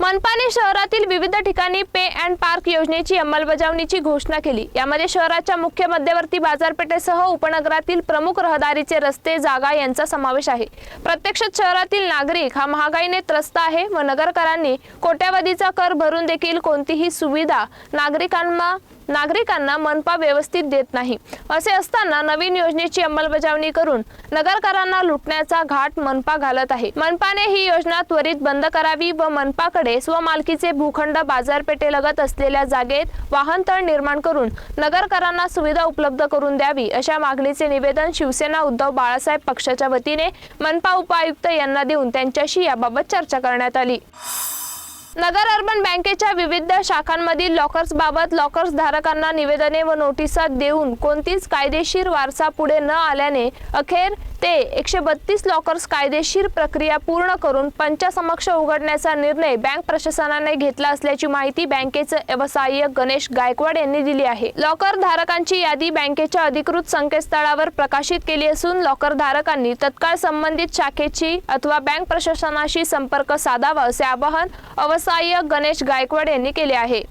मनपाने शहरातील विविध ठिकाणी पे अँड पार्क योजनेची अंमलबजावणीची घोषणा केली. यामध्ये शहराच्या मुख्य मध्यवर्ती बाजारपेठेसह उपनगरातील प्रमुख रहदारीचे रस्ते जागा यांचा समावेश आहे. प्रत्यक्षात शहरातील नागरिक हा महागाईने त्रस्त आहे व नगरकरांनी कोट्यावधीचा कर भरून देखील कोणतीही सुविधा नागरिकांना नागरिकांना मनपा व्यवस्थित देत नाही. असे असताना नवीन योजनेची अंमलबजावणी करून नगरकरांना लुटण्याचा घाट मनपा घालत आहे. मनपाने ही योजना त्वरित बंद करावी व मनपाकडे स्वमालकीचे भूखंड बाजारपेठेलगत असलेल्या जागेत वाहनतळ निर्माण करून नगरकरांना सुविधा उपलब्ध करून द्यावी अशा मागणीचे निवेदन शिवसेना उद्धव बाळासाहेब पक्षाच्या वतीने मनपा उपायुक्त यांना देऊन त्यांच्याशी याबाबत चर्चा करण्यात आली. नगर अर्बन बँकेच्या विविध शाखांमधील लॉकर्स बाबत लॉकर्स धारकांना निवेदने व नोटिसा देऊन कोणतीच कायदेशीर वारसा पुढे न आल्याने अखेर ते एकशे बत्तीस लॉकर्स कायदेशीर प्रक्रिया पूर्ण करून पंचासमक्ष उघडण्याचा निर्णय बँक प्रशासनाने घेतला असल्याची माहिती बँकेचे व्यवसायिक गणेश गायकवाड यांनी दिली आहे. लॉकर धारकांची यादी बँकेच्या अधिकृत संकेतस्थळावर प्रकाशित केली असून लॉकर धारकांनी तत्काळ संबंधित शाखेची अथवा बँक प्रशासनाशी संपर्क साधावा असे आवाहन अवसाय्यक गणेश गायकवाड यांनी केले आहे.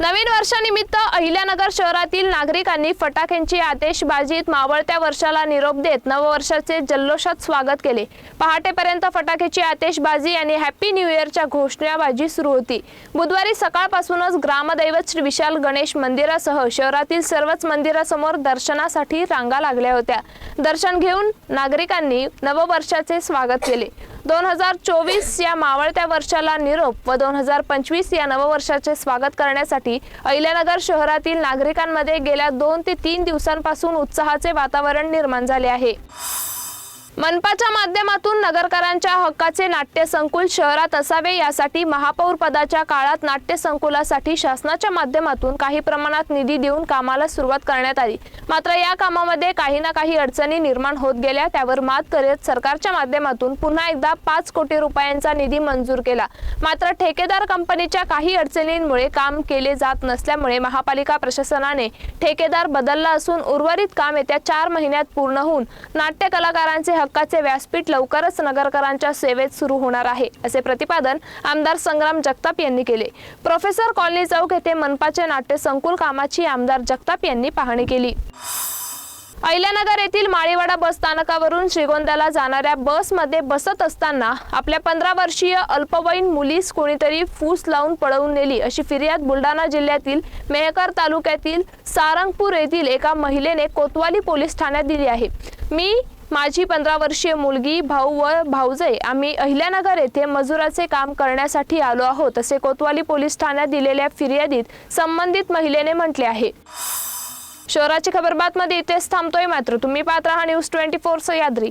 नवीन वर्षानिमित्त अहिल्यानगर शहरातील नागरिकांनी फटाक्यांची आतेशबाजीत मावळत्या वर्षाला निरोप देत नववर्षाचे जल्लोषात स्वागत केले. पहाटेपर्यंत फटाक्याची आतेशबाजी आणि हॅपी न्यू इयरच्या घोषणाबाजी सुरू होती. बुधवारी सकाळपासूनच ग्रामदैवत श्री विशाल गणेश मंदिरासह शहरातील सर्वच मंदिरासमोर दर्शनासाठी रांगा लागल्या होत्या. दर्शन घेऊन नागरिकांनी नववर्षाचे स्वागत केले. दोन हजार चोवीस या मावळत्या वर्षाला निरोप व दोन हजार पंचवीस या नववर्षाचे स्वागत करण्यासाठी अहिल्यानगर शहरातील नागरिकांमध्ये गेल्या दोन ते तीन दिवसांपासून उत्साहाचे वातावरण निर्माण झाले आहे. मनपाच्या माध्यमातून नगरकरांच्या हक्काचे नाट्य संकुल शहरात असावे यासाठी महापौर पदाच्या काळात नाट्य संकुलासाठी शासनाच्या माध्यमातून काही प्रमाणात निधी देऊन कामाला सुरुवात करण्यात आली. मात्र या कामामध्ये काही ना काही अडचणी निर्माण होत गेल्या. त्यावर मात करत सरकारच्या माध्यमातून पुन्हा एकदा पाच कोटी रुपयांचा निधी मंजूर केला. मात्र ठेकेदार कंपनीच्या काही अडचणींमुळे काम केले जात नसल्यामुळे महापालिका प्रशासनाने ठेकेदार बदलला असून उर्वरित काम येत्या चार महिन्यात पूर्ण होऊन नाट्य कलाकारांचे हक्काचे व्यासपीठ लवकरच नगरकरांच्या सेवेत सुरू होणार आहे असे प्रतिपादन आमदार संग्राम जगताप यांनी केले. प्रोफेसर कॉलनी चौक येथे मनपाचे नाट्य संकुल कामाची आमदार जगताप यांनी पाहणी केली. अहिल्यानगर येथील माळीवाडा बस स्थानकावरून श्रीगोंद्याला जाणाऱ्या बसमध्ये बसत असताना आपल्या पंधरा वर्षीय अल्पवयीन मुलीस कोणीतरी फूस लावून पळवून नेली अशी फिर्याद बुलढाणा जिल्ह्यातील मेहकर तालुक्यातील सारंगपूर येथील एका महिलेने कोतवाली पोलीस ठाण्यात दिली आहे. मी माझी पंधरा वर्षीय मुलगी भाऊ व भाऊजय आम्ही अहिल्यानगर येथे मजुराचे काम करण्यासाठी आलो आहोत असे कोतवाली पोलीस ठाण्यात दिलेल्या फिर्यादीत संबंधित महिलेने म्हटले आहे. शहराची खबर बातमध्ये इथेच थांबतोय मात्र. तुम्ही पाहत राहा न्यूज ट्वेंटी फोर सह्याद्री